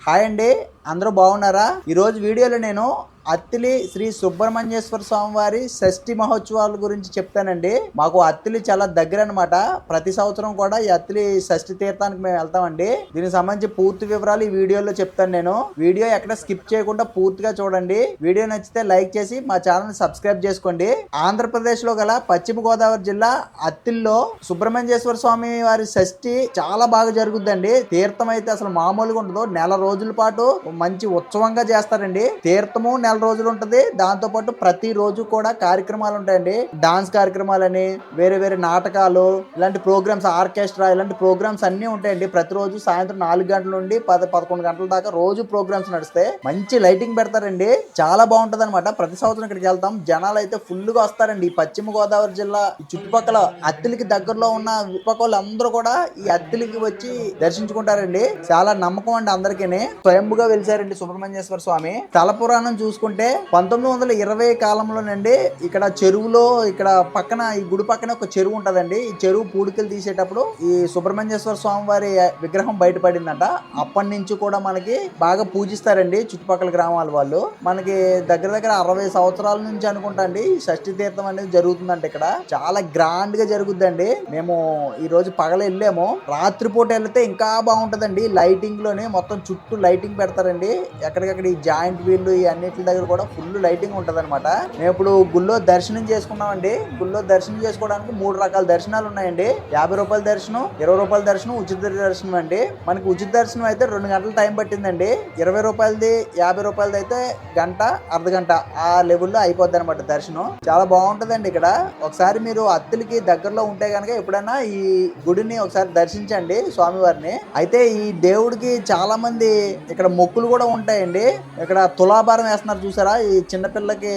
Hi అండి అందరూ బాగున్నారా? ఈరోజు వీడియోలో నేను అత్తిలి శ్రీ సుబ్రహ్మణ్యేశ్వర స్వామి వారి షష్ఠి మహోత్సవాల గురించి చెప్తానండి. మాకు అత్తిలి చాలా దగ్గర అనమాట ప్రతి సంవత్సరం కూడా ఈ అత్తిలి షష్ఠి తీర్థానికి మేము వెళ్తామండి. దీనికి సంబంధించి పూర్తి వివరాలు ఈ వీడియోలో చెప్తాను నేను. వీడియో ఎక్కడ స్కిప్ చేయకుండా పూర్తిగా చూడండి. వీడియో నచ్చితే లైక్ చేసి మా ఛానల్ సబ్స్క్రైబ్ చేసుకోండి. ఆంధ్రప్రదేశ్లో గల పశ్చిమ గోదావరి జిల్లా అత్తిల్లో సుబ్రహ్మణ్యేశ్వర స్వామి వారి షష్ఠి చాలా బాగా జరుగుద్దండి. తీర్థం అయితే అసలు మామూలుగా ఉండదు. నెల రోజుల పాటు మంచి ఉత్సవంగా చేస్తారండి. తీర్థము నెల రోజులు ఉంటుంది. దాంతో పాటు ప్రతి రోజు కూడా కార్యక్రమాలు ఉంటాయండి. డాన్స్ కార్యక్రమాలని వేరే వేరే నాటకాలు ఇలాంటి ప్రోగ్రామ్స్ ఆర్కెస్ట్రా ఇలాంటి ప్రోగ్రామ్స్ అన్ని ఉంటాయండి. ప్రతిరోజు సాయంత్రం నాలుగు గంటల నుండి పద పదకొండు గంటల దాకా రోజు ప్రోగ్రామ్స్ నడుస్తాయి మంచి లైటింగ్ పెడతారండి. చాలా బాగుంటుంది అనమాట ప్రతి సంవత్సరం ఇక్కడికి వెళ్తాం. జనాలు అయితే ఫుల్గా వస్తారండి. ఈ పశ్చిమ గోదావరి జిల్లా చుట్టుపక్కల అత్తిలికి దగ్గరలో ఉన్న చుట్టుపక్కల అందరూ కూడా ఈ అత్తిలికి వచ్చి దర్శించుకుంటారండి. చాలా నమ్మకం అండి అందరికీ స్వయంభుగా వెలిసారండి సుబ్రహ్మణ్యేశ్వర స్వామి. తల పురాణం చూసుకుంటే పంతొమ్మిది వందల ఇరవై కాలంలోనండి ఇక్కడ చెరువులో ఇక్కడ పక్కన ఈ గుడి పక్కన ఒక చెరువు ఉంటదండి. ఈ చెరువు పూడికలు తీసేటప్పుడు ఈ సుబ్రహ్మణ్యేశ్వర స్వామి వారి విగ్రహం బయటపడిందంట. అప్పటి నుంచి కూడా మనకి బాగా పూజిస్తారండి చుట్టుపక్కల గ్రామాల వాళ్ళు. మనకి దగ్గర దగ్గర అరవై సంవత్సరాల నుంచి అనుకుంటా అండి షష్ఠి తీర్థం అనేది జరుగుతుందంట ఇక్కడ. చాలా గ్రాండ్గా జరుగుద్దండి. మేము ఈ రోజు పగల వెళ్ళాము. రాత్రిపూట వెళ్తే ఇంకా బాగుంటదండి. లైటింగ్లోనే మొత్తం చుట్టూ లైటింగ్ పెడతారండి. ఎక్కడికక్కడ ఈ జాయింట్ వీళ్ళు ఈ అన్నిటి దగ్గర కూడా ఫుల్ లైటింగ్ ఉంటుంది అనమాట మేము ఇప్పుడు గుళ్ళో దర్శనం చేసుకున్నామండి. గుళ్ళో దర్శనం చేసుకోవడానికి మూడు రకాల దర్శనాలు ఉన్నాయండి. యాభై రూపాయల దర్శనం ఇరవై రూపాయల దర్శనం ఉచిత దర్శనం అండి. మనకి ఉచిత దర్శనం అయితే రెండు గంటల టైం పట్టిందండి. ఇరవై రూపాయలది యాభై రూపాయలది అయితే గంట అర్ధ గంట ఆ లెవెల్లో అయిపోద్ది అనమాట దర్శనం. చాలా బాగుంటదండి ఇక్కడ. ఒకసారి మీరు అత్తులకి దగ్గరలో ఉంటే కనుక ఎప్పుడైనా ఈ గుడిని ఒకసారి దర్శించండి స్వామివారిని. అయితే ఈ దేవుడికి చాలా మంది ఇక్కడ మొక్కులు కూడా ఉంటాయండి. ఇక్కడ తులాభారం వేస్తున్నారు చూసారా? ఈ చిన్నపిల్లకి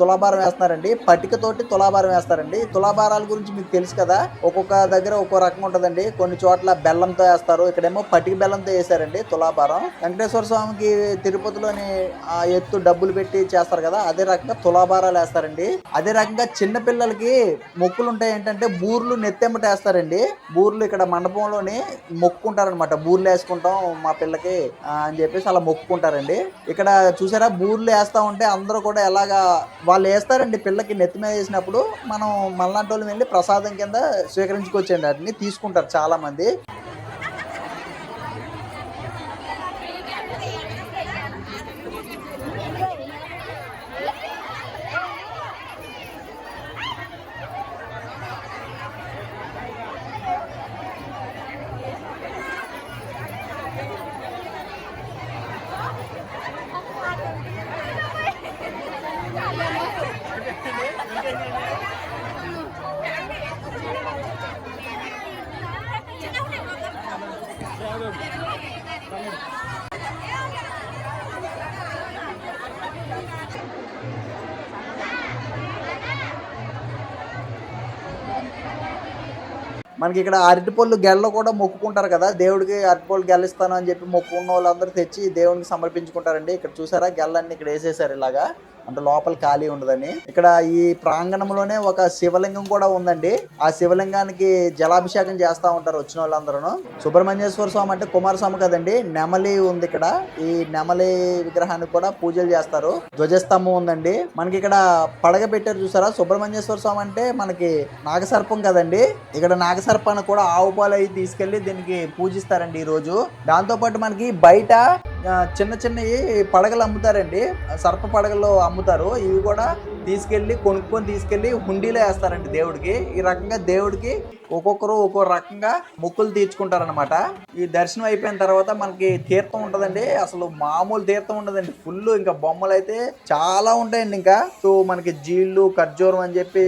తులాభారం వేస్తున్నారండి. పటికతోటి తులాభారం వేస్తారండి. తులాభారాల గురించి మీకు తెలుసు కదా ఒక్కొక్క దగ్గర ఒక్కో రకం ఉంటుందండి. కొన్ని చోట్ల బెల్లంతో వేస్తారు. ఇక్కడేమో పటిక బెల్లంతో వేసారండి తులాభారం. వెంకటేశ్వర స్వామికి తిరుపతిలోని ఆ ఎత్తు డబ్బులు పెట్టి చేస్తారు కదా అదే రకంగా తులాభారాలు వేస్తారండి. అదే రకంగా చిన్న పిల్లలకి మొక్కులు ఉంటాయి ఏంటంటే బూర్లు నెత్తెమ్మట వేస్తారండి. బూర్లు ఇక్కడ మండపంలోని మొక్కుకుంటారనమాట బూర్లు వేసుకుంటాం మా పిల్లకి అని చెప్పేసి అలా మొక్కుకుంటారండి ఇక్కడ చూసారా బూర్లు వేస్తా ఉంటే అందరూ కూడా ఎలాగా వాళ్ళు వేస్తారండి పిల్లకి నెత్తి మీద వేసినప్పుడు మనం మళ్ళాంటి వాళ్ళు వెళ్ళి ప్రసాదం కింద స్వీకరించుకోవచ్చండి వాటిని తీసుకుంటారు చాలా మనకి ఇక్కడ అరటిపళ్ళు గెల్ల కూడా మొక్కుకుంటారు కదా. దేవుడికి అరటిపళ్ళు గెల్లిస్తాను అని చెప్పి మొక్కుకున్న వాళ్ళందరూ తెచ్చి దేవునికి సమర్పించుకుంటారండి. ఇక్కడ చూసారా? గెల్లన్నీ ఇక్కడ వేసేసారు ఇలాగా. అంటే లోపల ఖాళీ ఉండదని. ఇక్కడ ఈ ప్రాంగణంలోనే ఒక శివలింగం కూడా ఉందండి. ఆ శివలింగానికి జలాభిషేకం చేస్తా ఉంటారు వచ్చిన వాళ్ళందరూ సుబ్రహ్మణ్యేశ్వర స్వామి అంటే కుమారస్వామి కదండి నెమలి ఉంది ఇక్కడ. ఈ నెమలి విగ్రహానికి కూడా పూజలు చేస్తారు. ధ్వజస్తంభం ఉందండి. మనకి ఇక్కడ పడగ పెట్టారు చూసారా? సుబ్రహ్మణ్యేశ్వర స్వామి అంటే మనకి నాగసర్పం కదండి. ఇక్కడ నాగసర్పాన్ని కూడా ఆవు పాలు అవి తీసుకెళ్ళి దీనికి పూజిస్తారండి ఈ రోజు దాంతో పాటు మనకి బయట చిన్న చిన్నవి పడగలు అమ్ముతారండి. సర్ప పడగలు అమ్ముతారు. ఇవి కూడా తీసుకెళ్ళి కొనుక్కొని తీసుకెళ్ళి హుండీలో వేస్తారండి దేవుడికి. ఈ రకంగా దేవుడికి ఒక్కొక్కరు ఒక్కో రకంగా మొక్కులు తీర్చుకుంటారనమాట ఈ దర్శనం అయిపోయిన తర్వాత మనకి తీర్థం ఉంటుందండి. అసలు మామూలు తీర్థం ఉండదండి. ఫుల్ ఇంకా బొమ్మలు అయితే చాలా ఉంటాయండి ఇంకా. సో మనకి జీళ్ళు ఖర్జూరం అని చెప్పి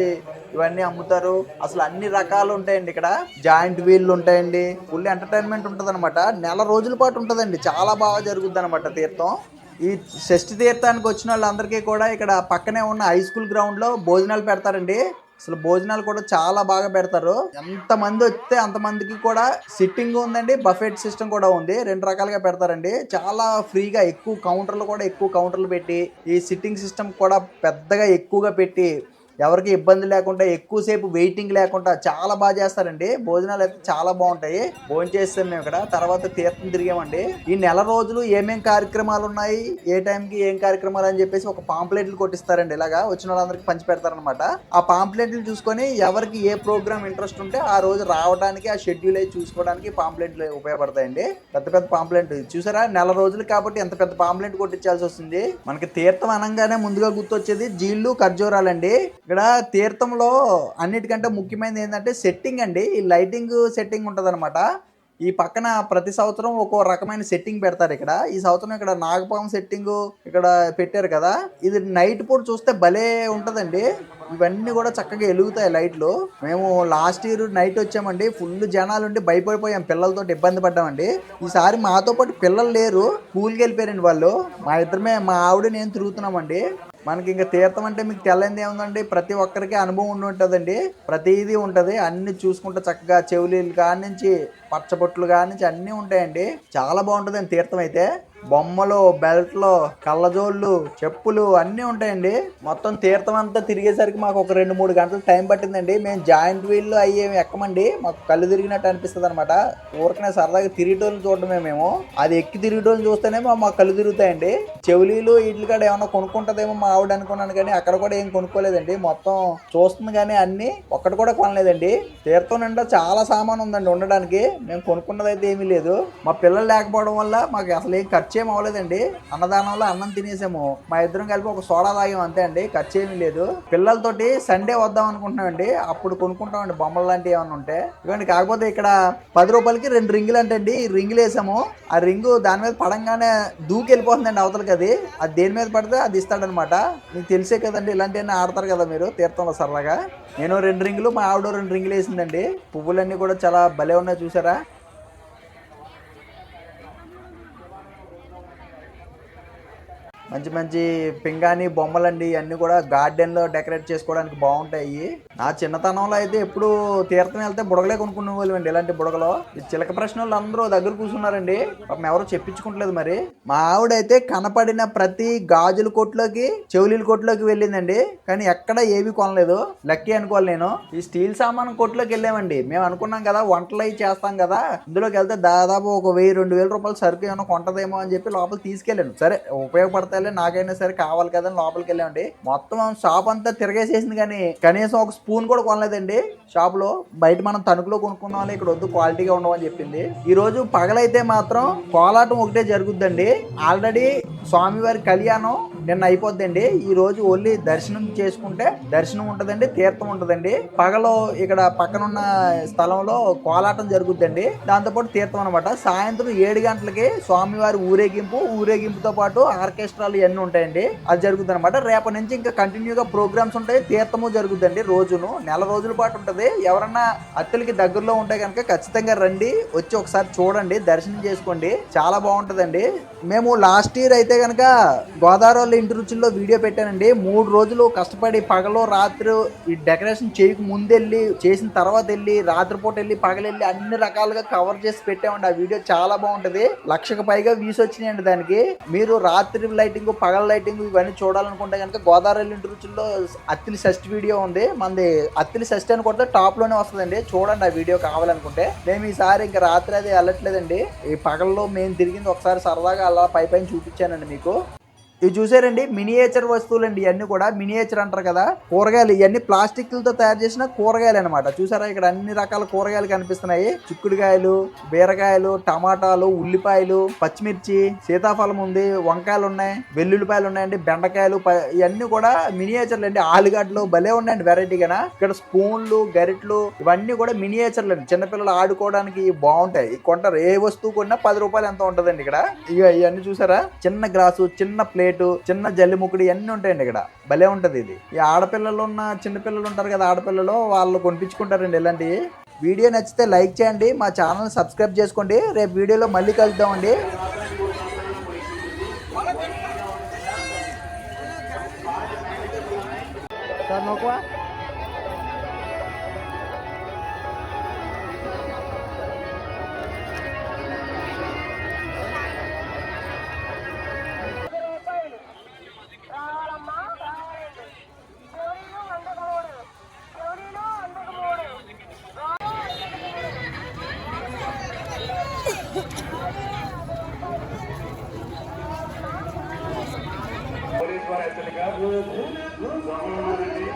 ఇవన్నీ అమ్ముతారు. అసలు అన్ని రకాలు ఉంటాయండి ఇక్కడ. జాయింట్ వీళ్ళు ఉంటాయండి. ఫుల్ ఎంటర్టైన్మెంట్ ఉంటుంది నెల రోజుల పాటు ఉంటుందండి. చాలా బాగా జరుగుద్ది అనమాట తీర్థం. ఈ షష్ఠి తీర్థానికి వచ్చిన వాళ్ళందరికీ కూడా ఇక్కడ పక్కనే ఉన్న హై స్కూల్ గ్రౌండ్లో భోజనాలు పెడతారండి. అసలు భోజనాలు కూడా చాలా బాగా పెడతారు. ఎంత మంది వస్తే అంతమందికి కూడా సిట్టింగ్ ఉందండి. బఫెట్ సిస్టమ్ కూడా ఉంది. రెండు రకాలుగా పెడతారండి. చాలా ఫ్రీగా ఎక్కువ కౌంటర్లు కూడా ఎక్కువ కౌంటర్లు పెట్టి ఈ సిట్టింగ్ సిస్టమ్ కూడా పెద్దగా ఎక్కువగా పెట్టి ఎవరికి ఇబ్బంది లేకుండా ఎక్కువసేపు వెయిటింగ్ లేకుండా చాలా బాగా చేస్తారండి. భోజనాలు అయితే చాలా బాగుంటాయి. భోజనం చేస్తాం మేము ఇక్కడ. తర్వాత తీర్థం తిరిగామండి. ఈ నెల రోజులు ఏమేం కార్యక్రమాలు ఉన్నాయి? ఏ టైంకి ఏం కార్యక్రమాలు అని చెప్పేసి ఒక పాంప్లెట్లు కొట్టిస్తారండి. ఇలాగా వచ్చిన వాళ్ళందరికి పంచి పెడతారనమాట ఆ పాంప్లెట్లు చూసుకొని ఎవరికి ఏ ప్రోగ్రామ్ ఇంట్రెస్ట్ ఉంటే ఆ రోజు రావడానికి ఆ షెడ్యూల్ అయి చూసుకోవడానికి పాంప్లెట్లు ఉపయోగపడతాయండి. పెద్ద పెద్ద పాంప్లెట్ చూసారా? నెల రోజులు కాబట్టి ఎంత పెద్ద పాంప్లెట్ కొట్టించాల్సి వస్తుంది? మనకి తీర్థం అనగానే ముందుగా గుర్తొచ్చేది జీళ్ళు ఖర్జూరాలండి. ఇక్కడ తీర్థంలో అన్నిటికంటే ముఖ్యమైనది ఏంటంటే సెట్టింగ్ అండి. ఈ లైటింగ్ సెట్టింగ్ ఉంటుంది ఈ పక్కన ప్రతి సంవత్సరం ఒక్కో రకమైన సెట్టింగ్ పెడతారు ఇక్కడ. ఈ సంవత్సరం ఇక్కడ నాగపాం సెట్టింగ్ ఇక్కడ పెట్టారు కదా. ఇది నైట్ పూట చూస్తే భలే ఉంటదండి. ఇవన్నీ కూడా చక్కగా వెలుగుతాయి లైట్లు మేము లాస్ట్ ఇయర్ నైట్ వచ్చామండి. ఫుల్ జనాలు ఉండి భయపడిపోయాం. పిల్లలతో ఇబ్బంది పడ్డామండి. ఈసారి మాతో పాటు పిల్లలు లేరు. స్కూల్కి వెళ్ళిపోయారండి వాళ్ళు. మా ఇద్దరమే మా ఆవిడ నేను తిరుగుతున్నామండి. మనకి ఇంకా తీర్థం అంటే మీకు తెల్లంది ఏముందండి? ప్రతి ఒక్కరికి అనుభవం ఉండి ఉంటుందండి. ప్రతిదీ ఉంటుంది. అన్ని చూసుకుంటే చక్కగా చెవులీలు కానించి పచ్చబొట్లు కానించి నుంచి అన్నీ ఉంటాయండి. చాలా బాగుంటుందండి తీర్థం అయితే. బొమ్మలు బెల్ట్లు కళ్ళజోళ్ళు చెప్పులు అన్నీ ఉంటాయండి. మొత్తం తీర్థం అంతా తిరిగేసరికి మాకు ఒక రెండు మూడు గంటలు టైం పట్టిందండి. మేము జాయింట్ వీళ్ళు అయ్యేమి ఎక్కమండి. మాకు కళ్ళు తిరిగినట్టు అనిపిస్తుంది అనమాట ఊరికనే సరదాగా తిరిగేటోళ్ళు చూడడమే మేము. అది ఎక్కి తిరిగేటోళ్ళు చూస్తేనే మా కళ్ళు తిరుగుతాయండి. చెవులీలు వీటి కాడ ఏమన్నా కొనుక్కుంటుందేమో మా ఆవిడ అనుకున్నాను కానీ అక్కడ కూడా ఏం కొనుక్కోలేదండి. మొత్తం చూస్తుంది కానీ అన్ని ఒక్కటి కూడా కొనలేదండి. తీర్థం నిండా చాలా సామాన్ ఉందండి ఉండడానికి. మేము కొనుక్కున్నది అయితే ఏమీ లేదు. మా పిల్లలు లేకపోవడం వల్ల మాకు అసలు ఏం ఖర్చు ఖర్చేం అవ్వలేదండి. అన్నదానంలో అన్నం తినేసాము. మా ఇద్దరం కలిపి ఒక సోడా తాగాం అంతే అండి. ఖర్చు ఏమీ లేదు. పిల్లలతోటి సండే వద్దాం అనుకుంటున్నామండి. అప్పుడు కొనుక్కుంటామండి బొమ్మలు లాంటివి ఏమైనా ఉంటే. ఇవ్వండి కాకపోతే ఇక్కడ పది రూపాయలకి రెండు రింగులు అంటే అండి రింగులు వేసాము. ఆ రింగు దాని మీద పడంగానే దూకి వెళ్ళిపోతుందండి అవతలకి అది. అది దేని మీద పడితే అది ఇస్తాడనమాట. మీకు తెలిసే కదండి ఇలాంటివన్నీ ఆడతారు కదా మీరు తీర్థంలో సరదాగా. నేను రెండు రింగులు మా ఆవిడ రెండు రింగులు వేసిందండి. పువ్వులన్నీ కూడా చాలా భలే ఉన్నాయి చూసారా. మంచి మంచి పింగాణి బొమ్మలండి ఇవన్నీ కూడా గార్డెన్లో డెకరేట్ చేసుకోవడానికి బాగుంటాయి. నా చిన్నతనంలో అయితే ఎప్పుడు తీర్థం వెళ్తే బుడగలే కొనుక్కునే వాళ్ళండి ఇలాంటి బుడగలో. ఈ చిలక ప్రశ్నలు అందరూ దగ్గర కూర్చున్నారండి. పాపం ఎవరు చెప్పించుకుంటలేదు మరి. మా ఆవిడైతే కనపడిన ప్రతి గాజుల కొట్లోకి చెవులీల కొట్లోకి వెళ్ళిందండి. కానీ ఎక్కడ ఏవి కొనలేదు. లక్కీ అనుకోవాలి నేను. ఈ స్టీల్ సామాన్ కొట్లోకి వెళ్ళామండి. మేము అనుకున్నాం కదా వంటలు అవి చేస్తాం కదా. ఇందులోకి వెళ్తే దాదాపు ఒక వెయ్యి రెండు వేల రూపాయలు సరుకు ఏమైనా కొంటదేమో అని చెప్పి లోపల తీసుకెళ్ళాను. సరే ఉపయోగపడతాయి నాకైనా సరే కావాలి కదా అని లోపలికి వెళ్ళామండి. మొత్తం షాప్ అంతా తిరగేసేసింది కానీ కనీసం ఒక స్పూన్ కూడా కొనలేదండి. షాప్లో బయట మనం తణుకులో కొనుక్కున్నాం ఇక్కడ వద్దు క్వాలిటీగా ఉండవని చెప్పింది. ఈ రోజు పగలైతే మాత్రం కోలాటం ఒకటే జరుగుద్దండి. ఆల్రెడీ స్వామివారి కళ్యాణం నిన్న అయిపోద్దండి. ఈ రోజు ఓన్లీ దర్శనం చేసుకుంటే దర్శనం ఉంటుందండి తీర్థం ఉంటుందండి. పగలో ఇక్కడ పక్కనున్న స్థలంలో కోలాటం జరుగుద్దండి. దాంతోపాటు తీర్థం అనమాట సాయంత్రం ఏడు గంటలకి స్వామివారి ఊరేగింపు ఊరేగింపుతో పాటు ఆర్కెస్ట్రాలు ఇవన్నీ ఉంటాయండి. అది జరుగుతుంది అనమాట రేపటి నుంచి ఇంకా కంటిన్యూగా ప్రోగ్రామ్స్ ఉంటాయి తీర్థము జరుగుద్దండి రోజును. నెల రోజుల పాటు ఉంటుంది. ఎవరన్నా అత్తలకి దగ్గరలో ఉంటే కనుక ఖచ్చితంగా రండి వచ్చి ఒకసారి చూడండి దర్శనం చేసుకోండి. చాలా బాగుంటుందండి. మేము లాస్ట్ ఇయర్ అయితే కనుక గోదావరి ఇంటి రుచుల్లో వీడియో పెట్టానండి. మూడు రోజులు కష్టపడి పగలో రాత్రి ఈ డెకరేషన్ చేయక ముందు వెళ్ళి చేసిన తర్వాత వెళ్ళి రాత్రిపూట వెళ్ళి పగలెళ్ళి అన్ని రకాలుగా కవర్ చేసి పెట్టామండి. ఆ వీడియో చాలా బాగుంటది. లక్షకు పైగా వ్యూస్ వచ్చినాయండి దానికి. మీరు రాత్రి లైటింగ్ పగల లైటింగ్ ఇవన్నీ చూడాలనుకుంటే కనుక గోదావరి ఇంటి రుచుల్లో అత్తిలి షష్ఠి వీడియో ఉంది. మనది అత్తిలి షష్ఠి అని కొడితే టాప్లోనే వస్తుందండి. చూడండి ఆ వీడియో కావాలనుకుంటే. మేము ఈసారి ఇంకా రాత్రి అది వెళ్ళట్లేదండి. ఈ పగల్లో మేము తిరిగింది ఒకసారి సరదాగా అలా పై పైన చూపించానండి మీకు. ఇవి చూసారండి మినియేచర్ వస్తువులు అండి ఇవన్నీ కూడా మినియేచర్ అంటారు కదా. కూరగాయలు ఇవన్నీ ప్లాస్టిక్లతో తయారు చేసిన కూరగాయలు అనమాట చూసారా ఇక్కడ అన్ని రకాల కూరగాయలు కనిపిస్తున్నాయి. చిక్కుడుకాయలు బీరకాయలు టమాటాలు ఉల్లిపాయలు పచ్చిమిర్చి సీతాఫలం ఉంది వంకాయలు ఉన్నాయి వెల్లుల్లిపాయలు ఉన్నాయండి బెండకాయలు ప- ఇవన్నీ కూడా మినియేచర్లు అండి. ఆలుగడ్డలు భలే ఉన్నాయండి వెరైటీగా ఇక్కడ స్పూన్లు గరిట్లు ఇవన్నీ కూడా మినియేచర్లు అండి. చిన్నపిల్లలు ఆడుకోవడానికి బాగుంటాయి. కొంటారు ఏ వస్తువు కొన్నా పది రూపాయలు ఎంత ఉంటుందండి ఇక్కడ? ఇక ఇవన్నీ చూసారా? చిన్న గ్లాసు చిన్న ప్లేట్ చిన్న జల్లిముక్కుడు ఇవన్నీ ఉంటాయండి ఇక్కడ. భలే ఉంటది ఇది. ఈ ఆడపిల్లలు ఉన్న చిన్నపిల్లలు ఉంటారు కదా ఆడపిల్లలు వాళ్ళు కొనిపించుకుంటారండి ఇలాంటివి. వీడియో నచ్చితే లైక్ చేయండి మా ఛానల్ సబ్స్క్రైబ్ చేసుకోండి. రేపు వీడియోలో మళ్ళీ కలుద్దామండి. సార్ నోకువా విద్యార్థులుగా స్వామివారిని